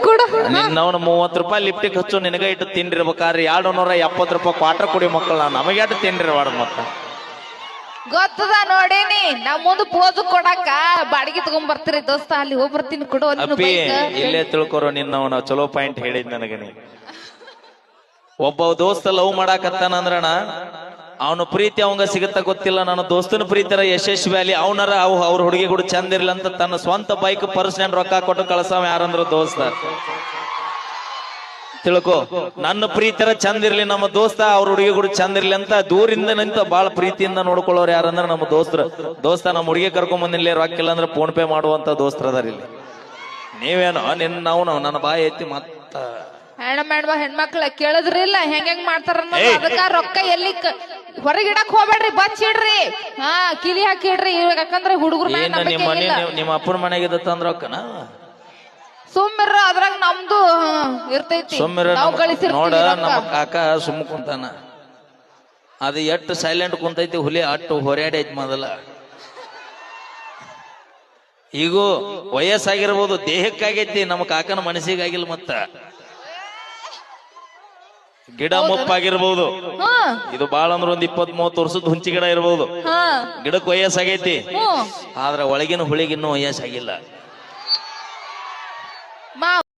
ಕೊಡು. ನಿನ್ನವನು ಮೂವತ್ತು ರೂಪಾಯಿ ಲಿಪ್ಟಿಗೆ ಹಚ್ಚು ನಿನಗೆ ಇಟ್ಟು ತಿಂಡಿರ್ಬೇಕಾದ್ರೆ ಎರಡು ನೂರ ಎಪ್ಪತ್ತು ರೂಪಾಯಿ ಕ್ವಾರ್ಟರ್ ಕುಡಿ ಮಕ್ಕಳು ನಮಗೆ ಎಷ್ಟು ತಿಂಡಿರ್ಬಾರ್ದು ಮತ್ತೆ ಗೊತ್ತದ ನೋಡೇನಿ ನಾ ಮುಂದ್ ಪೋಸ್ ಕೊಡಾಕ ಬಾಡಿಗೆ ತಗೊಂಡ್ ಬರ್ತೀರಿ ದೋಸ್ತ ಅಲ್ಲಿ ಹೋಗ್ಬರ್ತೀನಿ ಕೊಡು ನೀನು ಅಪ್ಪಿ ಬೈಕ್. ಇಲ್ಲೇ ತಿಳ್ಕೊರೋ ನಿನ್ನವನ ಚಲೋ ಪಾಯಿಂಟ್ ಹೇಳಿದ್ ನನಗೆ ನೀ ಒಬ್ಬ ದೋಸ್ತ ಲವ್ ಮಾಡಾಕತ್ತಾನ ಅಂದ್ರಣ ಅವನ ಪ್ರೀತಿ ಅವಂಗ ಸಿಗುತ್ತ ಗೊತ್ತಿಲ್ಲ. ನನ್ನ ದೋಸ್ತನ ಪ್ರೀತಿರ ಯಶಸ್ವಿ ಅಲ್ಲಿ ಅವನರ ಅವು ಅವ್ರ ಹುಡುಗಿ ಕೂಡ ಚಂದ ಇರ್ಲಿ ಅಂತ ತನ್ನ ಸ್ವಂತ ಬೈಕ್ ಪರ್ಸನೆಂಟ್ ರೊಕ್ಕ ಕೊಟ್ಟು ಕಳ್ಸವ ಯಾರಂದ್ರ ದೋಸ್ತ. ತಿಳ್ಕೊ. ನನ್ನ ಪ್ರೀತಿರ ಚಂದ ಇರ್ಲಿ. ನಮ್ಮ ದೋಸ್ತ ಅವ್ರ ಹುಡುಗಿ ಕೂಡ ಚಂದ ಇರ್ಲಿ ಅಂತ ದೂರಿಂದ ನಿಂತ ಬಾಳ ಪ್ರೀತಿಯಿಂದ ನೋಡ್ಕೊಳ್ಳೋರು ಯಾರಂದ್ರ ನಮ್ಮ ದೋಸ್ತರ. ದೋಸ್ತ, ನಮ್ಮ ಹುಡುಗಿ ಕರ್ಕೊಂಡ್ ಬಂದಿಲ್ಲ ರೊಕ್ಕ ಇಲ್ಲ ಅಂದ್ರೆ ಫೋನ್ ಪೇ ಮಾಡುವಂತ ದೋಸ್ತರ ಅದಾರ ಇಲ್ಲಿ. ನೀವೇನೋ ನಿನ್ನ ನಾವು ನನ್ನ ಬಾಯಿ ಐತಿ ಮತ್ತ ಹೆಣ್ಣ ಮಾಡ್ಬಾ ಹೆಣ್ಮಕ್ಳ ಕೇಳಿದ್ರಿಲ್ಲ ಹೆಂಗ್ ಹೆಂಗ್ ಮಾಡ್ತಾರ ಅನ್ನೋದು. ಅದಕ್ಕ ರೊಕ್ಕ ಎಲ್ಲಿ ಹೊರಗಿಡಕ್ ಹೋಗ್ಬೇಡ್ರಿ ಬಚ್ಚಿಡ್ರಿ ಹಾ ಕಿಲಿ ಹಾಕಿಡ್ರಿ ಇವಾಗ ಯಾಕಂದ್ರೆ ಹುಡುಗರ ಏನ ನಿಮ್ಮ ಮನೆ ನಿಮ್ಮ ಅಪ್ಪನ ಮನೆಗೆ ತಂದ್ರ ರೊಕ್ಕನ? ಸುಮ್ಮಿರ ಅದ್ರಾಗ ನಮ್ದು ಇರ್ತೈತಿ. ಸುಮ್ಮಿರ ನಾವು ನಮ್ಮ- ಗಳಿಸಿರ್ತೀವಿ ನೋಡ ನಮ್ಮ ಕಾಕ ಸುಮ್ಮ ಕುಂತಾನ. ಅದು ಎಷ್ಟು ಸೈಲೆಂಟ್ ಕುಂತೈತಿ ಹುಲಿ ಅಟ್ಟು ಹೊರ್ಯಾಡೈತಿ ಮೊದಲ. ಈಗೂ ವಯಸ್ಸಾಗಿರ್ಬೋದು ದೇಹಕ್ಕಾಗೈತಿ ನಮ್ಮ ಕಾಕನ ಮನಸ್ಸಿಗಾಗಿಲ್ಲ ಮತ್ತ. ಗಿಡ ಮುಪ್ಪಾಗಿರ್ಬಹುದು ಇದು ಬಾಳ ಅಂದ್ರ ಒಂದ್ ಇಪ್ಪತ್ ಮೂವತ್ ವರ್ಷದ ಹುಂಚಿ ಗಿಡ ಇರಬಹುದು ಹಾ. ಗಿಡಕ್ಕೆ ವಯಸ್ಸಾಗೈತಿ ಹ್ಮ್ ಆದ್ರ ಒಳಗಿನ ಹುಳಿಗಿನ್ನೂ ವಯಸ್ಸಾಗಿಲ್ಲ